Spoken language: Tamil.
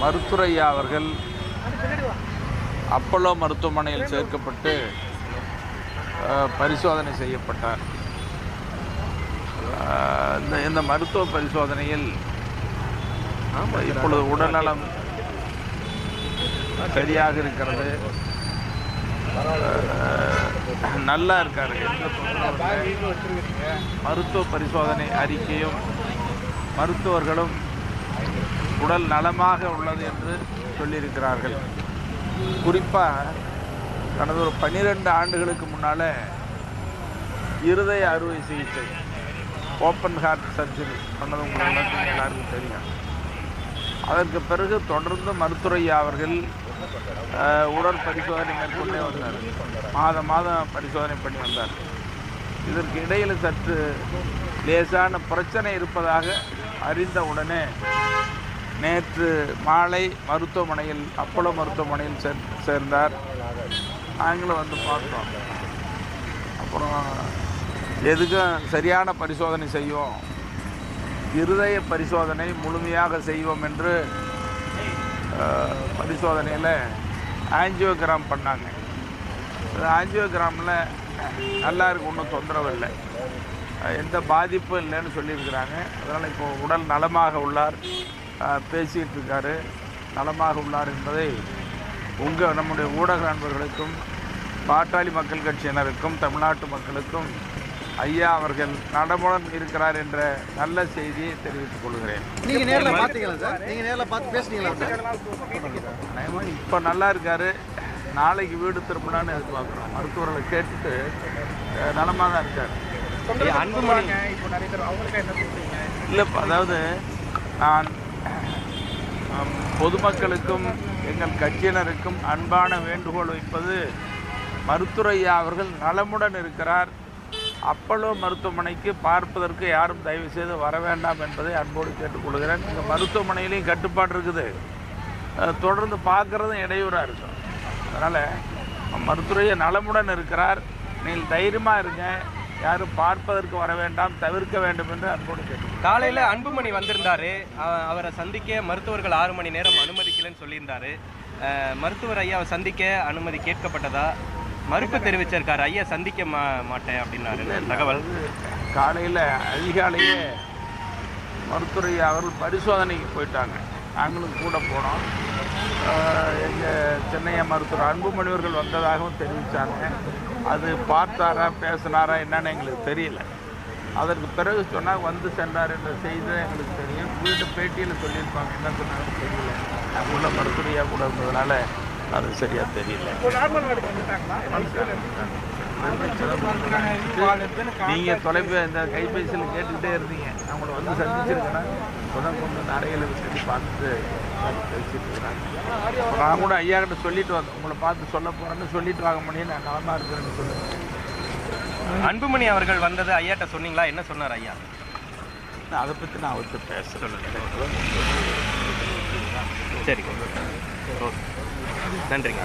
மருத்துரையா அவர்கள் அப்பல்லோ மருத்துவமனையில் சேர்க்கப்பட்டு பரிசோதனை செய்யப்பட்டார். இந்த இந்த மருத்துவ பரிசோதனையில் இப்பொழுது உடல்நலம் சரியாக இருக்கிறது. நல்லா இருக்காரு. மருத்துவ பரிசோதனை அறிக்கையும் மருத்துவர்களும் உடல் நலமாக உள்ளது என்று சொல்லியிருக்கிறார்கள். குறிப்பாக கடந்த ஒரு பன்னிரெண்டு ஆண்டுகளுக்கு முன்னால் இருதய அறுவை சிகிச்சை ஓப்பன் ஹார்ட் சர்ஜரி பண்ணது உங்களுக்கு எல்லாருக்கும் தெரியும். அதற்கு பிறகு தொடர்ந்து மருத்துரையா அவர்கள் உடல் பரிசோதனை மேற்கொண்டே வந்தார். மாதம் மாதம் பரிசோதனை பண்ணி வந்தார். இதற்கு இடையில் சற்று லேசான பிரச்சனை இருப்பதாக அறிந்த உடனே நேற்று மாலை மருத்துவமனையில் அப்போலோ மருத்துவமனையில் சேர் சேர்ந்தார். நாங்களும் வந்து பார்த்தோம். அப்புறம் எதுக்கும் சரியான பரிசோதனை செய்வோம்? இருதய பரிசோதனை முழுமையாக செய்வோம் என்று பரிசோதனையில் ஆஞ்சியோகிராம் பண்ணாங்க. ஆஞ்சியோகிராமில் நல்லா ஒன்றும் தொந்தரவு இல்லை. எந்த பாதிப்பும் இல்லைன்னு சொல்லியிருக்கிறாங்க. அதனால் இப்போ உடல் நலமாக உள்ளார். பேசிகிட்டு இருக்காரு நலமாக உள்ளார் என்பதை உங்கள் நம்முடைய ஊடக நண்பர்களுக்கும் பாட்டாளி மக்கள் கட்சியினருக்கும் தமிழ்நாட்டு மக்களுக்கும் ஐயா அவர்கள் நலமுடன் இருக்கிறார் என்ற நல்ல செய்தியை தெரிவித்துக் கொள்கிறேன். நீங்க நேர்ல பாத்தீங்களா சார்? நீங்க நேர்ல பார்த்து பேசுனீங்களா சார்? இப்போ நல்லா இருக்காரு. நாளைக்கு வீடு திரும்பினான்னு எதிர்பார்க்குறோம். மருத்துவர்களை கேட்டுட்டு அஹ், நலமா தான் இருக்கார். அன்புமணி. இப்போ நிறைய பேர் அவங்களுக்கு என்ன சொல்றீங்க இல்லை அதாவது நான் பொதுமக்களுக்கும் எங்கள் கட்சியினருக்கும் அன்பான வேண்டுகோள் வைப்பது மருத்துரையா அவர்கள் நலமுடன் இருக்கிறார். அப்பல்லோ மருத்துவமனைக்கு பார்ப்பதற்கு யாரும் தயவு செய்து வர வேண்டாம் என்பதை அன்போடு கேட்டுக்கொள்கிறேன் இங்கே மருத்துவமனையிலையும் கட்டுப்பாடு இருக்குது. தொடர்ந்து பார்க்குறதும் இடையூறாக இருக்கும். அதனால் மருத்துரையா நலமுடன் இருக்கிறார். நீங்கள் தைரியமாக இருங்க. யாரும் பார்ப்பதற்கு வர வேண்டாம் தவிர்க்க வேண்டும் என்று அன்போடு கேட்டுக்கொள்கிறேன். காலையில அன்புமணி வந்திருந்தாரு. அவ- அவரை சந்திக்க மருத்துவர்கள் ஆறு மணி நேரம் அனுமதிக்கலன்னு சொல்லியிருந்தாரு. மருத்துவர் ஐயாவை சந்திக்க அனுமதி கேட்கப்பட்டதா? மறுப்பு தெரிவிச்சிருக்காரு. ஐயா சந்திக்க மா மாட்டேன் அப்படின்னாரு. தகவல்? காலையில் அதிகாலையே மருத்துவரை அவர்கள் பரிசோதனைக்கு போயிட்டாங்க. நாங்களும் கூட போனோம். எங்கள் சென்னைய மருத்துவர் அன்புமணிவர்கள் வந்ததாகவும் தெரிவித்தாங்க அது பார்த்தாரா பேசினாரா என்னன்னு எங்களுக்கு தெரியல. அதற்கு பிறகு சொன்னால் வந்து சென்றார் என்ற செய்தி எங்களுக்கு தெரியும். வீட்டு பேட்டியில் சொல்லியிருப்பாங்க என்ன சொன்னாலும் தெரியல. நாங்கள் உள்ள மருத்துவையாக கூட இருந்ததுனால அது சரியாக தெரியல. நீங்கள் தொலைபே இந்த கைபேசியில் கேட்டுக்கிட்டே இருந்தீங்க. அவங்கள வந்து சந்திச்சிருக்கேன்னா இப்போதான் கொண்டு வந்து அறையில் வச்சு பார்த்துட்டு பேசிட்டு இருக்கிறாங்க நான் கூட ஐயா கிட்ட சொல்லிட்டு வந்தேன். உங்களை பார்த்து சொல்ல போறேன்னு சொல்லிட்டு வாங்க முடியும் நான் நலமா இருக்கிறேன்னு சொல்லுவேன் அன்புமணி அவர்கள் வந்தது ஐயாட்ட சொன்னீங்களா? என்ன சொன்னார் ஐயா? அதை பற்றி நான் அவர்கிட்ட பேச சரி. ஓகே. நன்றிங்க.